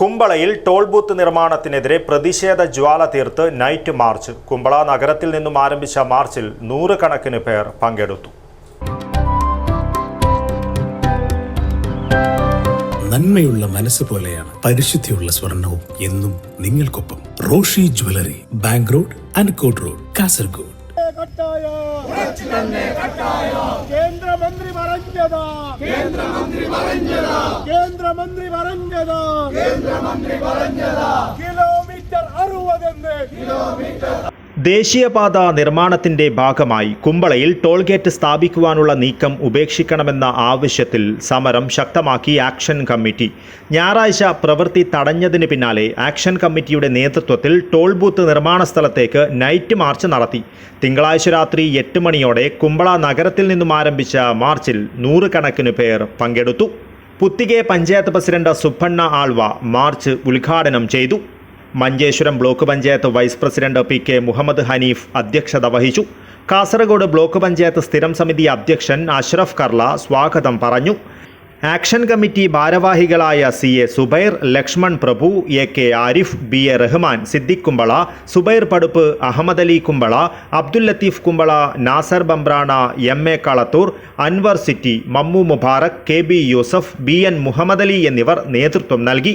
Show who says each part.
Speaker 1: കുമ്പളയിൽ toll booth നിർമ്മാണത്തിനെതിരെ പ്രതിഷേധ ജ്വാല തീർത്ത് night March. Kumbla നഗരത്തിൽ നിന്നും ആരംഭിച്ച മാർച്ചിൽ നൂറുകണക്കിന് പേർ പങ്കെടുത്തു.
Speaker 2: നന്മയുള്ള മനസ്സ് പോലെയാണ് പരിശുദ്ധിയുള്ള സ്വർണവും എന്നും നിങ്ങൾക്കൊപ്പം Roshi jewellery bank road Ankot road Kasaragod.
Speaker 3: പറഞ്ഞതാ കേന്ദ്രമന്ത്രി പറഞ്ഞതാ കേന്ദ്രമന്ത്രി പറഞ്ഞതാ കേന്ദ്രമന്ത്രി പറഞ്ഞതാ
Speaker 1: ദേശീയപാത നിർമ്മാണത്തിന്റെ ഭാഗമായി കുമ്പളയിൽ ടോൾഗേറ്റ് സ്ഥാപിക്കുവാനുള്ള നീക്കം ഉപേക്ഷിക്കണമെന്ന ആവശ്യത്തിൽ സമരം ശക്തമാക്കി ആക്ഷൻ കമ്മിറ്റി. ഞായറാഴ്ച പ്രവൃത്തി തടഞ്ഞതിന് പിന്നാലെ ആക്ഷൻ കമ്മിറ്റിയുടെ നേതൃത്വത്തിൽ ടോൾ ബൂത്ത് നിർമ്മാണ സ്ഥലത്തേക്ക് നൈറ്റ് മാർച്ച് നടത്തി. തിങ്കളാഴ്ച രാത്രി എട്ട് മണിയോടെ കുമ്പള നഗരത്തിൽ നിന്നും ആരംഭിച്ച മാർച്ചിൽ നൂറുകണക്കിന് പേർ പങ്കെടുത്തു. പുത്തികെ പഞ്ചായത്ത് പ്രസിഡന്റ് സുബ്ബണ്ണ ആൾവ മാർച്ച് ഉദ്ഘാടനം ചെയ്തു. Manjeshwaram block panchayat vice president P K Muhammed Haneef അധ്യക്ഷത വഹിച്ചു. കാസർഗോഡ് ബ്ലോക്ക് പഞ്ചായത്ത് സ്ഥിരം സമിതി അധ്യക്ഷൻ അഷ്റഫ് കർള സ്വാഗതം പറഞ്ഞു. ആക്ഷൻ കമ്മിറ്റി ഭാരവാഹികളായ C A Zubair Lakshman Prabhu A K Arif B A Rahman Siddique Kumbala Zubair Paduppu Ahmed Ali Kumbala Abdul Latheef Kumbala Nasar Bambrana M A Kalathur Anwar city Mammu Mubarak K B Yusuf B N Muhammad Ali എന്നിവർ നേതൃത്വം നൽകി.